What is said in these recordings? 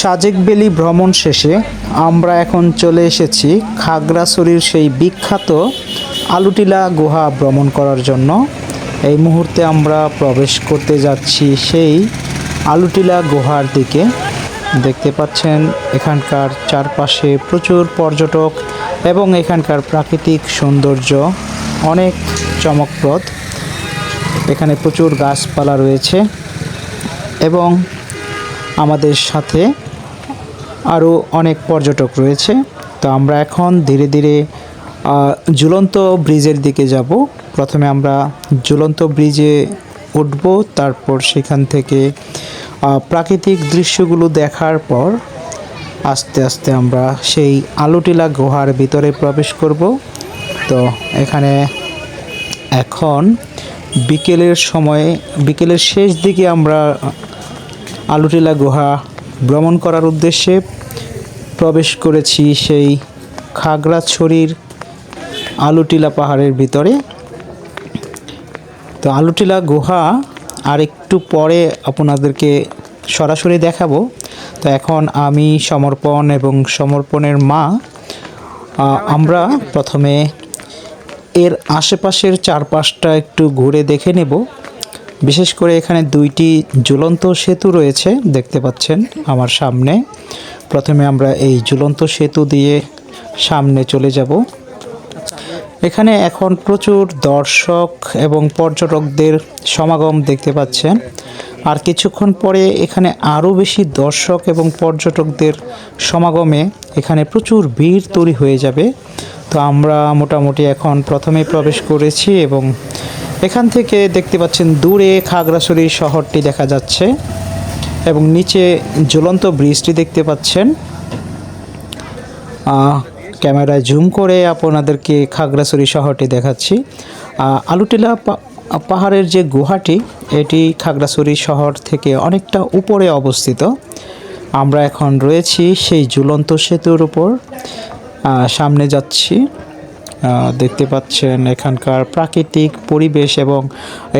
সাজেক বেলি ভ্রমণ শেষে আমরা এখন চলে এসেছি খাগড়াছড়ির সেই বিখ্যাত আলুটিলা গুহা ভ্রমণ করার জন্য। এই মুহূর্তে আমরা প্রবেশ করতে যাচ্ছি সেই আলুটিলা গুহার দিকে। দেখতে পাচ্ছেন, এখানকার চারপাশে প্রচুর পর্যটক এবং এখানকার প্রাকৃতিক সৌন্দর্য অনেক চমকপ্রদ। এখানে প্রচুর গাছপালা রয়েছে এবং আমাদের সাথে আরও অনেক পর্যটক রয়েছে। তো আমরা এখন ধীরে ধীরে ঝুলন্ত ব্রিজের দিকে যাব। প্রথমে আমরা ঝুলন্ত ব্রিজে উঠব, তারপর সেখান থেকে প্রাকৃতিক দৃশ্যগুলো দেখার পর আস্তে আস্তে আমরা সেই আলুটিলা গুহার ভিতরে প্রবেশ করব। তো এখানে এখন বিকেলের সময়ে, বিকেলের শেষ দিকে আমরা আলুটিলা গুহা ভ্রমণ করার উদ্দেশ্যে প্রবেশ করেছি সেই খাগড়াছড়ির আলুটিলা পাহাড়ের ভিতরে। তো আলুটিলা গুহা আর একটু পরে আপনাদেরকে সরাসরি দেখাবো। তো এখন আমি সমর্পণ এবং সমর্পণের মা আমরা প্রথমে এর আশেপাশের চারপাশটা একটু ঘুরে দেখে নেব। বিশেষ করে এখানে দুইটি ঝুলন্ত সেতু রয়েছে, দেখতে পাচ্ছেন আমার সামনে। প্রথমে আমরা এই ঝুলন্ত সেতু দিয়ে সামনে চলে যাব। এখানে এখন প্রচুর দর্শক এবং পর্যটকদের সমাগম দেখতে পাচ্ছেন। আর কিছুক্ষণ পরে এখানে আরও বেশি দর্শক এবং পর্যটকদের সমাগমে এখানে প্রচুর ভিড় তৈরি হয়ে যাবে। তো আমরা মোটামুটি এখন প্রথমে প্রবেশ করেছি এবং এখান থেকে দেখতে পাচ্ছেন দূরে খাগড়াছড়ি শহরটি দেখা যাচ্ছে এবং নিচে ঝুলন্ত ব্রিজটি দেখতে পাচ্ছেন। ক্যামেরায় জুম করে আপনাদেরকে খাগড়াছড়ি শহরটি দেখাচ্ছি। আলুটিলা পাহাড়ের যে গুহাটি, এটি খাগড়াছড়ি শহর থেকে অনেকটা উপরে অবস্থিত। আমরা এখন রয়েছি সেই ঝুলন্ত সেতুর উপর। সামনে যাচ্ছি। দেখতে পাচ্ছেন এখানকার প্রাকৃতিক পরিবেশ এবং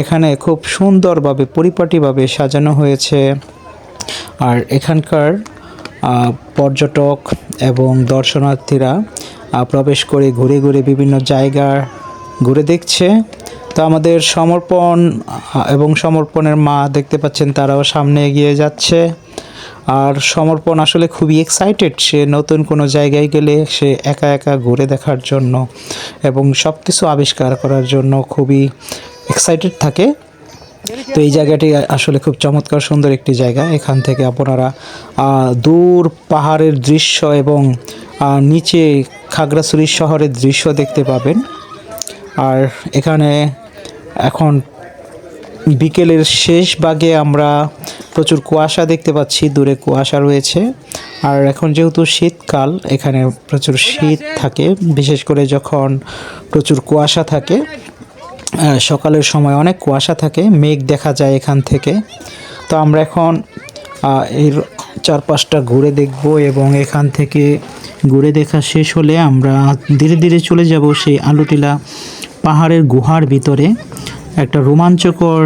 এখানে খুব সুন্দরভাবে, পরিপাটিভাবে সাজানো হয়েছে। আর এখানকার পর্যটক এবং দর্শনার্থীরা প্রবেশ করে ঘুরে ঘুরে বিভিন্ন জায়গা ঘুরে দেখছে। তো আমাদের সমর্পণ এবং সমর্পণের মা দেখতে পাচ্ছেন, তারাও সামনে এগিয়ে যাচ্ছে। আর সমর্পণ আসলে খুবই এক্সাইটেড সে নতুন কোনো জায়গায় গেলে সে একা একা ঘুরে দেখার জন্য এবং সব কিছু আবিষ্কার করার জন্য খুবই এক্সাইটেড থাকে। তো এই জায়গাটি আসলে খুব চমৎকার সুন্দর একটি জায়গা। এখান থেকে আপনারা দূর পাহাড়ের দৃশ্য এবং নিচে খাগড়াছড়ি শহরের দৃশ্য দেখতে পাবেন। আর এখানে এখন বিকেলের শেষ ভাগে আমরা প্রচুর কুয়াশা দেখতে পাচ্ছি, দূরে কুয়াশা রয়েছে। আর এখন যেহেতু শীতকাল, এখানে প্রচুর শীত থাকে, বিশেষ করে যখন প্রচুর কুয়াশা থাকে সকালের সময় অনেক কুয়াশা থাকে, মেঘ দেখা যায় এখান থেকে। তো আমরা এখন এর চারপাশটা ঘুরে দেখব এবং এখান থেকে ঘুরে দেখা শেষ হলে আমরা ধীরে ধীরে চলে যাব সেই আলুটিলা পাহাড়ের গুহার ভিতরে। একটা রোমাঞ্চকর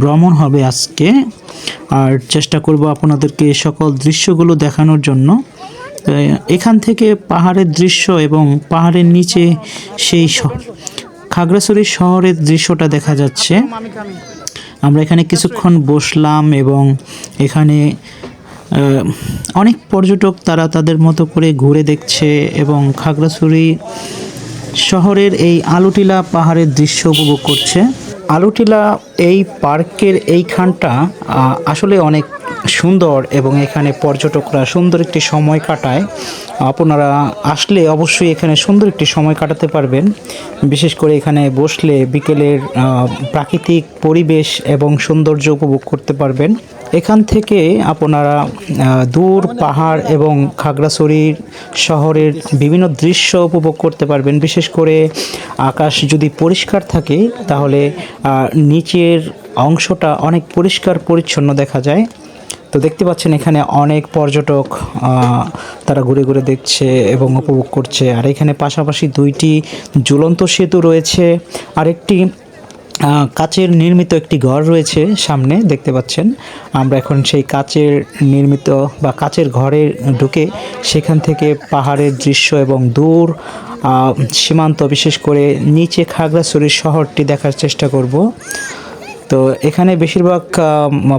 ভ্রমণ হবে আজকে। আর চেষ্টা করব আপনাদেরকে সকল দৃশ্যগুলো দেখানোর জন্য। এখান থেকে পাহাড়ের দৃশ্য এবং পাহাড়ের নিচে সেই খাগড়াছড়ি শহরের দৃশ্যটা দেখা যাচ্ছে। আমরা এখানে কিছুক্ষণ বসলাম এবং এখানে অনেক পর্যটক তারা তাদের মতো করে ঘুরে দেখছে এবং খাগড়াছড়ি শহরের এই আলুটিলা পাহাড়ের দৃশ্য উপভোগ করছে। আলুটিলা এই পার্কের এইখানটা আসলে অনেক সুন্দর এবং এখানে পর্যটকরা সুন্দর একটি সময় কাটায়। আপনারা আসলে অবশ্যই এখানে সুন্দর একটি সময় কাটাতে পারবেন। বিশেষ করে এখানে বসলে বিকেলের প্রাকৃতিক পরিবেশ এবং সৌন্দর্য উপভোগ করতে পারবেন। এখান থেকে আপনারা দূর পাহাড় এবং খাগড়াছড়ির শহরের বিভিন্ন দৃশ্য উপভোগ করতে পারবেন। বিশেষ করে আকাশ যদি পরিষ্কার থাকে, তাহলে নিচের অংশটা অনেক পরিষ্কার পরিচ্ছন্ন দেখা যায়। তো দেখতে পাচ্ছেন এখানে অনেক পর্যটক তারা ঘুরে ঘুরে দেখছে এবং উপভোগ করছে। আর এখানে পাশাপাশি দুইটি ঝুলন্ত সেতু রয়েছে। আরেকটি কাচের নির্মিত একটি ঘর রয়েছে সামনে, দেখতে পাচ্ছেন। আমরা এখন সেই কাচের নির্মিত বা কাচের ঘরে ঢুকে সেখান থেকে পাহাড়ের দৃশ্য এবং দূর সীমান্ত বিশেষ করে নিচে খাগড়াছড়ি শহরটি দেখার চেষ্টা করব। তো এখানে বেশিরভাগ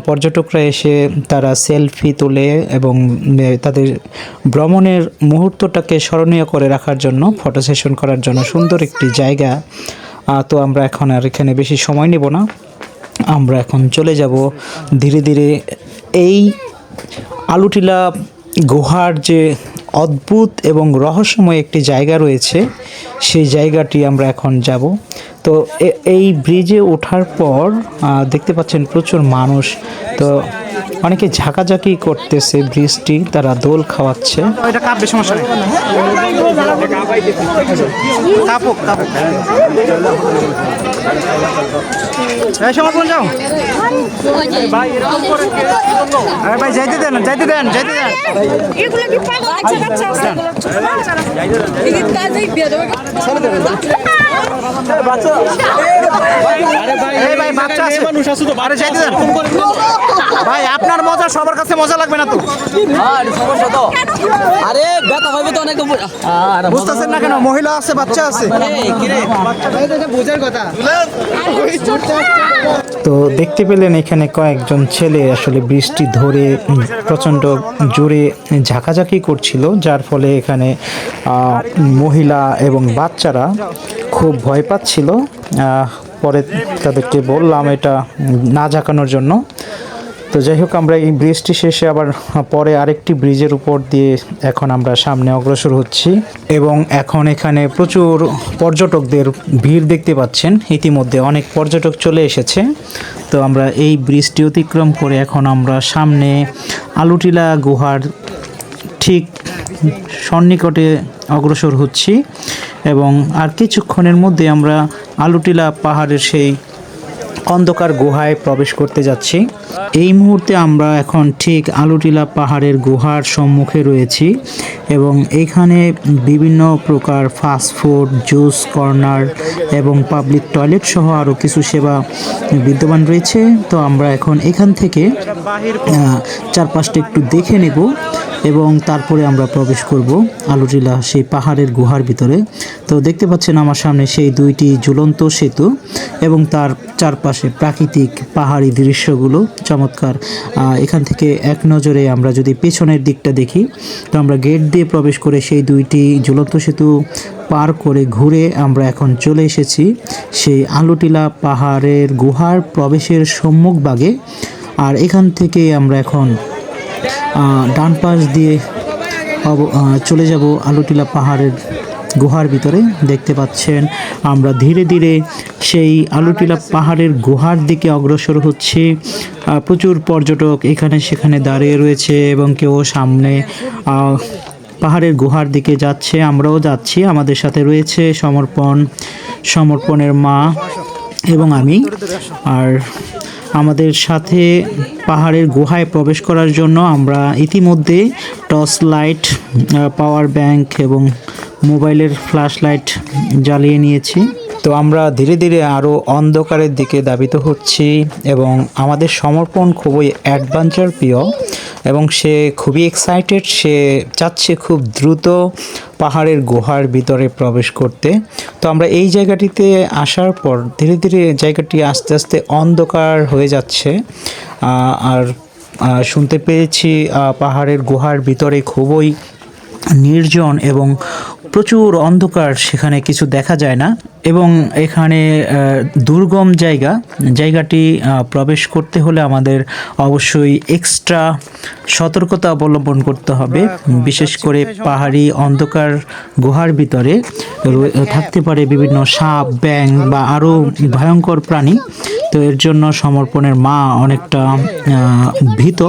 পর্যটকরা এসে তারা সেলফি তোলে এবং তাদের ভ্রমণের মুহূর্তটাকে স্মরণীয় করে রাখার জন্য, ফটো সেশন করার জন্য সুন্দর একটি জায়গা তো আমরা এখন আর এখানে বেশি সময় নেব না। আমরা এখন চলে যাব ধীরে ধীরে এই আলুটিলা গুহার যে অদ্ভুত এবং রহস্যময় একটি জায়গা রয়েছে, সেই জায়গাটি আমরা এখন যাব। তো এই ব্রিজে ওঠার পর দেখতে পাচ্ছেন প্রচুর মানুষ। তো অনেকে ঝাঁকাঝাঁকি করতেছে বৃষ্টি তারা দোল খাওয়াচ্ছে। এটা কাঁপবে সমস্যা নেই। Kapok kapok. যাও? ভাই যাইতে দেন যাইতে দেন যাইতে দেন। বাচ্চা আপনার মজা সবার কাছে মজা লাগবে না তো? আর সমস্যা তো। আরে ব্যথা হবে তো অনেক বুঝতেছেন না কেন? মহিলা আছে বাচ্চা আছে। তো দেখতে পেলেন এখানে কয়েকজন ছেলে আসলে বৃষ্টি ধরে প্রচণ্ড জোরে ঝাঁকাঝাঁকি করছিল যার ফলে এখানে মহিলা এবং বাচ্চারা খুব ভয় পাচ্ছিল। পরে তাদেরকে বললাম এটা না ঝাঁকানোর জন্য। তো যাই হোক, আমরা এই ব্রিজটি শেষে আবার পরে আরেকটি ব্রিজের উপর দিয়ে এখন আমরা সামনে অগ্রসর হচ্ছি এবং এখন এখানে প্রচুর পর্যটকদের ভিড় দেখতে পাচ্ছেন। ইতিমধ্যে অনেক পর্যটক চলে এসেছে। তো আমরা এই ব্রিজটি অতিক্রম করে এখন আমরা সামনে আলুটিলা গুহার ঠিক সন্নিকটে অগ্রসর হচ্ছি এবং আর কিছুক্ষণের মধ্যে আমরা আলুটিলা পাহাড়ের সেই অন্ধকার গুহায় প্রবেশ করতে যাচ্ছি। এই মুহূর্তে আমরা এখন ঠিক আলুটিলা পাহাড়ের গুহার সম্মুখে রয়েছি এবং এখানে বিভিন্ন প্রকার ফাস্ট ফুড জুস কর্নার এবং পাবলিক টয়লেট সহ আরও কিছু সেবা বিদ্যমান রয়েছে। তো আমরা এখন এখান থেকে চারপাশটা একটু দেখে নেব। এবং তারপরে আমরা প্রবেশ করব আলুটিলা, সেই পাহাড়ের গুহার ভিতরে। তো দেখতে পাচ্ছেন আমার সামনে সেই দুইটি ঝুলন্ত সেতু এবং তার চারপাশে প্রাকৃতিক পাহাড়ি দৃশ্যগুলো চমৎকার। এখান থেকে এক নজরে আমরা যদি পেছনের দিকটা দেখি, তো আমরা গেট দিয়ে প্রবেশ করে সেই দুইটি ঝুলন্ত সেতু পার করে ঘুরে আমরা এখন চলে এসেছি সেই আলুটিলা পাহাড়ের গুহার প্রবেশের সম্মুখভাগে আর এখান থেকে আমরা এখন ডান পাশ দিয়ে চলে যাব আলুটিলা পাহাড়ের গুহার ভিতরে। দেখতে পাচ্ছেন আমরা ধীরে ধীরে সেই আলুটিলা পাহাড়ের গুহার দিকে অগ্রসর হচ্ছি। প্রচুর পর্যটক এখানে সেখানে দাঁড়িয়ে রয়েছে এবং কেউ সামনে পাহাড়ের গুহার দিকে যাচ্ছে। আমরাও যাচ্ছি। আমাদের সাথে রয়েছে সমর্পণ, সমর্পণের মা এবং আমি। আর আমাদের সাথে পাহাড়ের গুহায় প্রবেশ করার জন্য আমরা ইতিমধ্যে টর্চ লাইট পাওয়ার ব্যাংক এবং মোবাইলের ফ্ল্যাশ লাইট জ্বালিয়ে নিয়েছি। তো আমরা ধীরে ধীরে আরও অন্ধকারের দিকে দাবিত হচ্ছি এবং আমাদের সমর্পণ খুবই অ্যাডভেঞ্চার প্রিয় এবং সে খুবই এক্সাইটেড, সে চাচ্ছে খুব দ্রুত পাহাড়ের গুহার ভিতরে প্রবেশ করতে। তো আমরা এই জায়গাটিতে আসার পর ধীরে ধীরে জায়গাটি আস্তে আস্তে অন্ধকার হয়ে যাচ্ছে। আর শুনতে পেয়েছি পাহাড়ের গুহার ভিতরে খুবই নির্জন এবং প্রচুর অন্ধকার সেখানে কিছু দেখা যায় না এবং এখানে দুর্গম জায়গা। জায়গাটি প্রবেশ করতে হলে আমাদের অবশ্যই এক্সট্রা সতর্কতা অবলম্বন করতে হবে। বিশেষ করে পাহাড়ি অন্ধকার গুহার ভিতরে। থাকতে পারে বিভিন্ন সাপ ব্যাং বা আরও ভয়ঙ্কর প্রাণী। তো এর জন্য সমর্পণের মা অনেকটা ভীত।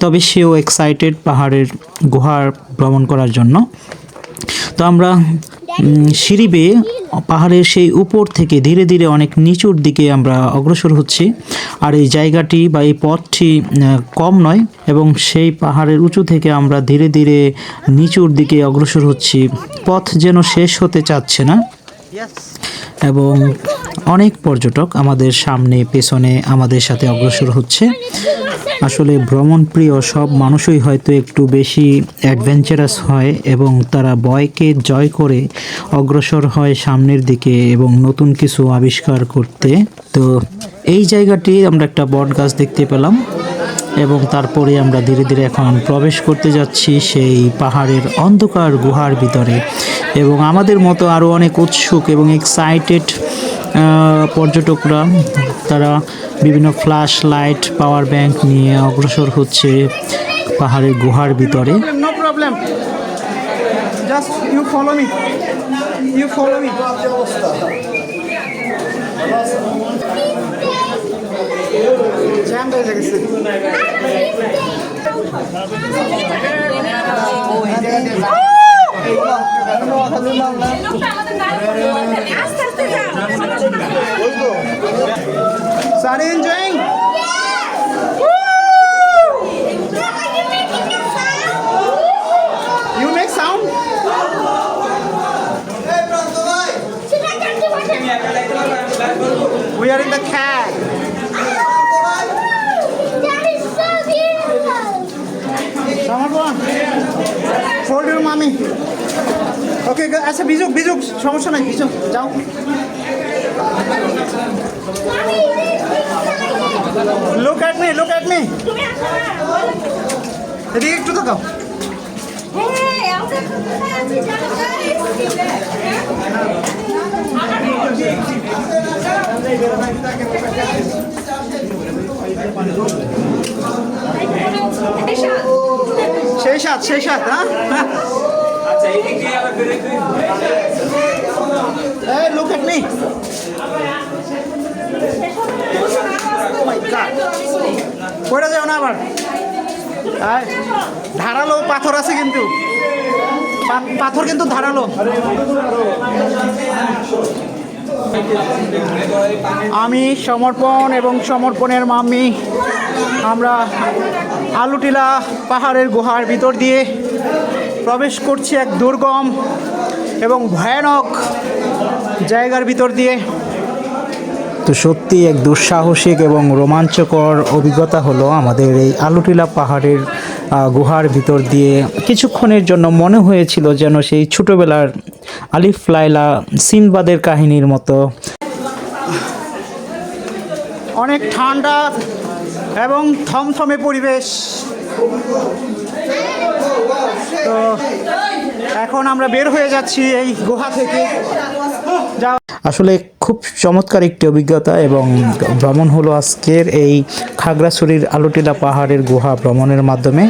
তবে সেও এক্সাইটেড পাহাড়ের গুহার ভ্রমণ করার জন্য। তো আমরা সিঁড়ি বেয়ে পাহাড়ের সেই উপর থেকে ধীরে ধীরে অনেক নিচুর দিকে আমরা অগ্রসর হচ্ছি। আর এই জায়গাটি বা এই পথটি কম নয় এবং সেই পাহাড়ের উঁচু থেকে আমরা ধীরে ধীরে নিচুর দিকে অগ্রসর হচ্ছি। পথ যেন শেষ হতে চাচ্ছে না। এবং অনেক পর্যটক আমাদের সামনে, পেছনে আমাদের সাথে অগ্রসর হচ্ছে। আসলে ভ্রমণ প্রিয় সব মানুষই হয়তো একটু বেশি অ্যাডভেঞ্চারাস হয় এবং তারা বয়কে জয় করে অগ্রসর হয় সামনের দিকে এবং নতুন কিছু আবিষ্কার করতে। তো এই জায়গাটি আমরা একটা বট গাছ দেখতে পেলাম। এবং তারপরে আমরা ধীরে ধীরে এখন প্রবেশ করতে যাচ্ছি সেই পাহাড়ের অন্ধকার গুহার ভিতরে এবং আমাদের মতো আরও অনেক উৎসুক এবং এক্সাইটেড পর্যটকরা, তারা বিভিন্ন ফ্ল্যাশ লাইট পাওয়ার ব্যাংক নিয়ে অগ্রসর হচ্ছে পাহাড়ের গুহার ভিতরে. Just you follow me. You follow me. জ্যাম হয়ে গেছে Are you enjoying? সমস্যা নাই বিজুক যাও। Look at me look at me এদিকে একটু জানো সেই সাত সেই সাত হ্যাঁ? এই লুক অ্যাট মি পড়ে যাও না আবার। ধারালো পাথর আছে কিন্তু। পাথর কিন্তু ধারালো। আমি সমর্পণ এবং সমর্পণের মাম্মি আমরা আলুটিলা পাহাড়ের গুহার ভিতর দিয়ে প্রবেশ করছি এক দুর্গম এবং ভয়ানক জায়গার ভিতর দিয়ে। তো সত্যি এক দুঃসাহসিক এবং রোমাঞ্চকর অভিজ্ঞতা হলো আমাদের এই আলুটিলা পাহাড়ের গুহার ভিতর দিয়ে। কিছুক্ষণের জন্য মনে হয়েছিল যেন সেই ছোটোবেলার আলিফ লাইলা সিনবাদের কাহিনীর মতো। অনেক ঠান্ডা এবং থমথমে পরিবেশ। তো এখন আমরা বের হয়ে যাচ্ছি এই গুহা থেকে। আসলে খুব চমৎকার একটি অভিজ্ঞতা এবং ভ্রমণ হলো আজকের এই খাগড়াছড়ির আলোটিলা পাহাড়ের গুহা ভ্রমণের মাধ্যমে।